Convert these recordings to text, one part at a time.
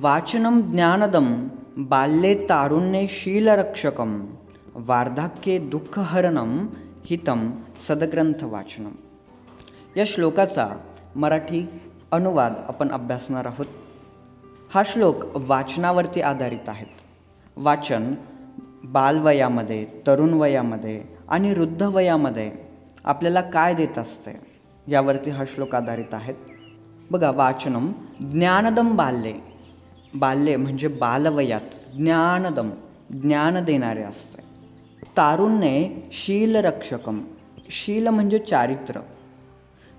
वाचनं ज्ञानदं बाल्ये तारुण्ये शीलरक्षकं वार्धक्ये दुःखहरणं हितं सदग्रंथ वाचनम या श्लोकाचा मराठी अनुवाद आपण अभ्यासणार आहोत. हा श्लोक वाचनावरती आधारित आहेत. वाचन बालवयामध्ये तरुण वयामध्ये आणि वृद्ध वयामध्ये आपल्याला काय देत असते यावरती हा श्लोक आधारित आहेत. बघा वाचनम ज्ञानदम बाल्ये बाल्ये म्हणजे बालवयात ज्ञानदम ज्ञान देणारे असते. तारुण्ये शीलरक्षकम. शील म्हणजे चारित्र्य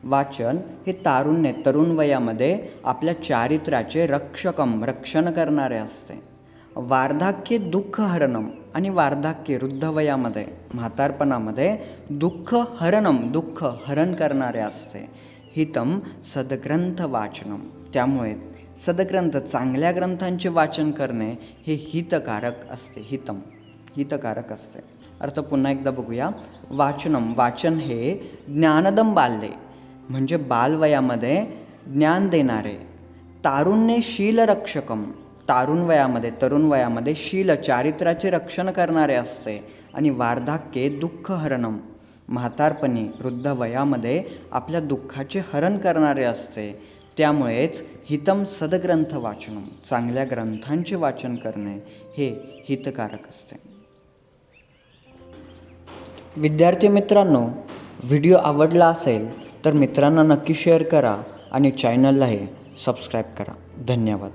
वाचन हे तारुण्य तरुण वयामध्ये आपल्या चारित्र्याचे रक्षकम रक्षण करणारे असते. वार्धाक्य दुःख हरणम आणि वार्धाक्य वृद्ध वयामध्ये म्हातारपणामध्ये दुःख हरणम दुःख हरण करणारे असते. हितम सदग्रंथ वाचनम त्यामुळे सदग्रंथ चांगल्या ग्रंथांचे वाचन करणे हे हितकारक असते हितम हितकारक असते. अर्थ पुन्हा एकदा बघूया. वाचनम वाचन हे ज्ञानदम बाल्ये म्हणजे बालवयामध्ये ज्ञान देणारे. तारुण्ये शीलरक्षकम तारुण वयामध्ये तरुण वयामध्ये शील चारित्र्याचे रक्षण करणारे असते. आणि वार्धक्ये दुःख हरणम म्हातारपणी वृद्ध वयामध्ये आपल्या दुःखाचे हरण करणारे असते. त्यामुळेच हितम सदग्रंथ वाचणं चांगल्या ग्रंथांचे वाचन करणे हे हितकारक असते. विद्यार्थी मित्रांनो व्हिडिओ आवडला असेल तर मित्रांना नक्की शेअर करा आणि चॅनललाही सबस्क्राईब करा. धन्यवाद.